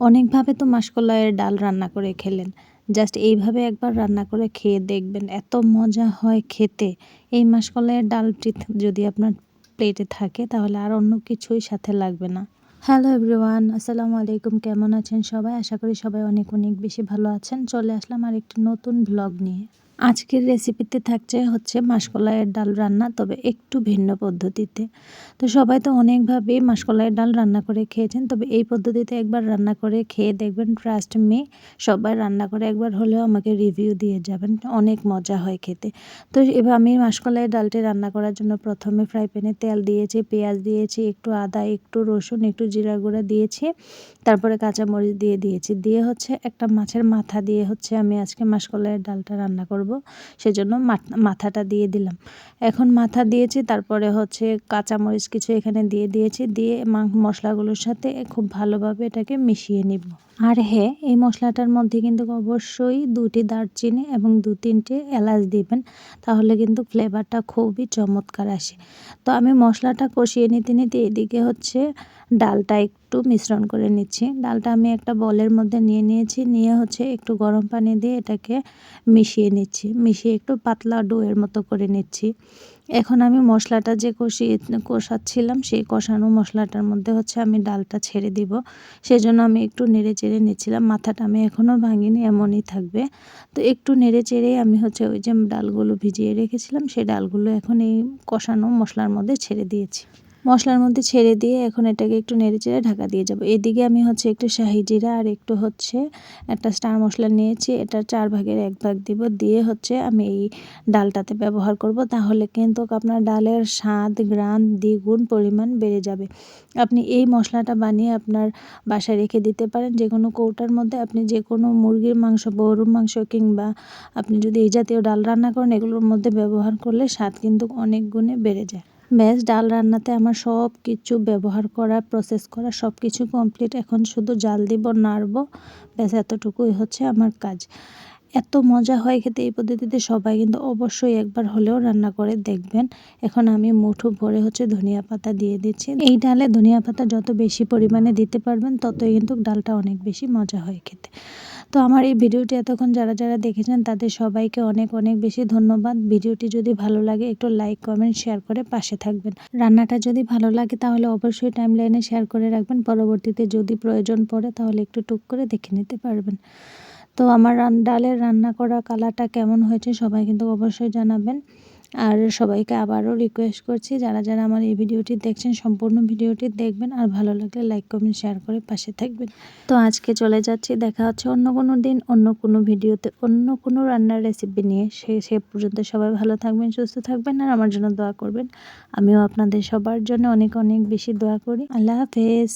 অনেকভাবে তো মাসকলাইয়ের ডাল রান্না করে খেলেন। জাস্ট এইভাবে একবার রান্না করে খেয়ে দেখবেন, এত মজা হয় খেতে। এই মাসকলাইয়ের ডালটি যদি আপনার প্লেটে থাকে, তাহলে আর অন্য কিছুই সাথে লাগবে না। হ্যালো এভরিওয়ান, আসসালামু আলাইকুম, কেমন আছেন সবাই? আশা করি সবাই অনেক অনেক বেশি ভালো আছেন। চলে আসলাম আর একটি নতুন ব্লগ নিয়ে। আজকের রেসিপিতে থাকছে হচ্ছে মাসকলাইয়ের ডাল রান্না, তবে একটু ভিন্ন পদ্ধতিতে। তো সবাই তো অনেকভাবেই মাসকলাইয়ের ডাল রান্না করে খেয়েছেন, তবে এই পদ্ধতিতে একবার রান্না করে খেয়ে দেখবেন ট্রাস্ট মে সবাই রান্না করে একবার হলেও আমাকে রিভিউ দিয়ে যাবেন, অনেক মজা হয় খেতে। তো এবার আমি মাসকলাইয়ের ডালটি রান্না করার জন্য প্রথমে ফ্রাই প্যানে তেল দিয়েছি, পেঁয়াজ দিয়েছি, একটু আদা, একটু রসুন, একটু জিরা গুঁড়া দিয়েছি, তারপরে কাঁচামরিচ দিয়ে দিয়েছি। দিয়ে হচ্ছে একটা মাছের মাথা দিয়ে হচ্ছে আমি আজকে মাসকলাইয়ের ডালটা রান্না করব। করব, সেজন্য মাথাটা দিয়ে দিলাম। এখন মাথা দিয়েছি, তারপরে হচ্ছে কাঁচামরিচ কিছু এখানে দিয়ে দিয়েছি, দিয়ে মশলাগুলোর সাথে খুব ভালোভাবে এটাকে মিশিয়ে নিব। আর হ্যাঁ এই মশলাটার মধ্যে কিন্তু অবশ্যই দুটি দারচিনি এবং দু তিনটে এলাচ দিবেন, তাহলে কিন্তু ফ্লেভারটা খুবই চমৎকার আসে। তো আমি মশলাটা কষিয়ে নিতে নিতে এদিকে হচ্ছে ডালটা একটু মিশ্রণ করে নিচ্ছি। ডালটা আমি একটা বলের মধ্যে নিয়ে নিয়েছি, নিয়ে হচ্ছে একটু গরম পানি দিয়ে এটাকে মিশিয়ে নিচ্ছি। মিশিয়ে একটু পাতলা ডোয়ের মতো করে নিচ্ছি। এখন আমি মশলাটা যে কষিয়ে, কষাচ্ছিলাম সেই কষানো মশলাটার মধ্যে হচ্ছে আমি ডালটা ছেড়ে দিব। সেজন্য আমি একটু নেড়ে চেড়ে নিচ্ছিলাম। মাথাটা আমি এখনও ভাঙিনি, এমনই থাকবে। তো একটু নেড়ে চেড়ে আমি হচ্ছে ওই যে ডালগুলো ভিজিয়ে রেখেছিলাম, সেই ডালগুলো এখন এই কষানো মশলার মধ্যে ছেড়ে দিয়েছি। মশলার মধ্যে ছেড়ে দিয়ে এখন এটাকে একটু নেড়ে চেড়ে ঢাকা দিয়ে যাব। এদিকে আমি হচ্ছে একটু শাহি জিরা আর একটু হচ্ছে একটা স্টার মশলা নিয়েছি। এটা চার ভাগের এক ভাগ দিব। দিয়ে হচ্ছে আমি এই ডালটাতে ব্যবহার করব। তাহলে কিন্তু আপনার ডালের স্বাদ গ্রান দ্বিগুণ পরিমাণ বেড়ে যাবে। আপনি এই মশলাটা বানিয়ে আপনার বাসায় রেখে দিতে পারেন। যে কোনো কৌটার মধ্যে আপনি যে কোনো মুরগির মাংস গরুর মাংস কিংবা আপনি যদি এই জাতীয় ডাল রান্না করেন, এগুলোর মধ্যে ব্যবহার করলে স্বাদ কিন্তু অনেক গুণে বেড়ে যায়। ব্যাস, ডাল রান্নাতে আমার সব কিছু ব্যবহার করা প্রসেস করা, সব কিছু কমপ্লিট এখন শুধু জাল দিব, নাড়ব, ব্যাস, এতটুকুই হচ্ছে আমার কাজ। এত মজা হয় খেতে এই পদ্ধতিতে সবাই কিন্তু অবশ্যই একবার হলেও রান্না করে দেখবেন। এখন আমি মুঠো ভরে হচ্ছে ধনিয়া পাতা দিয়ে দিচ্ছি। এই ডালে ধনিয়া পাতা যত বেশি পরিমাণে দিতে পারবেন, ততই কিন্তু ডালটা অনেক বেশি মজা হয় খেতে। তো আমার এই ভিডিওটি এতক্ষণ যারা যারা দেখেছেন, তাদের সবাইকে অনেক অনেক বেশি ধন্যবাদ। ভিডিওটি যদি ভালো লাগে, একটু লাইক কমেন্ট শেয়ার করে পাশে থাকবেন। রান্নাটা যদি ভালো লাগে, তাহলে অবশ্যই টাইম লাইনে শেয়ার করে রাখবেন। পরবর্তীতে যদি প্রয়োজন পড়ে, তাহলে একটু টুক করে দেখে নিতে পারবেন। তো আমার ডালের রান্না করা কালারটা কেমন হয়েছে, সবাই কিন্তু অবশ্যই জানাবেন। আর সবাইকে আবারও রিকোয়েস্ট করছি, যারা যারা আমার এই ভিডিওটি দেখছেন, সম্পূর্ণ ভিডিওটি দেখবেন আর ভালো লাগলে লাইক কমেন্ট শেয়ার করে পাশে থাকবেন। তো আজকে চলে যাচ্ছি, দেখা হচ্ছে অন্য কোনো দিন, অন্য কোনো ভিডিওতে, অন্য কোনো রান্নার রেসিপি নিয়ে। সে সে পর্যন্ত সবাই ভালো থাকবেন, সুস্থ থাকবেন আর আমার জন্য দোয়া করবেন। আমিও আপনাদের সবার জন্য অনেক অনেক বেশি দোয়া করি। আল্লাহ হাফেজ।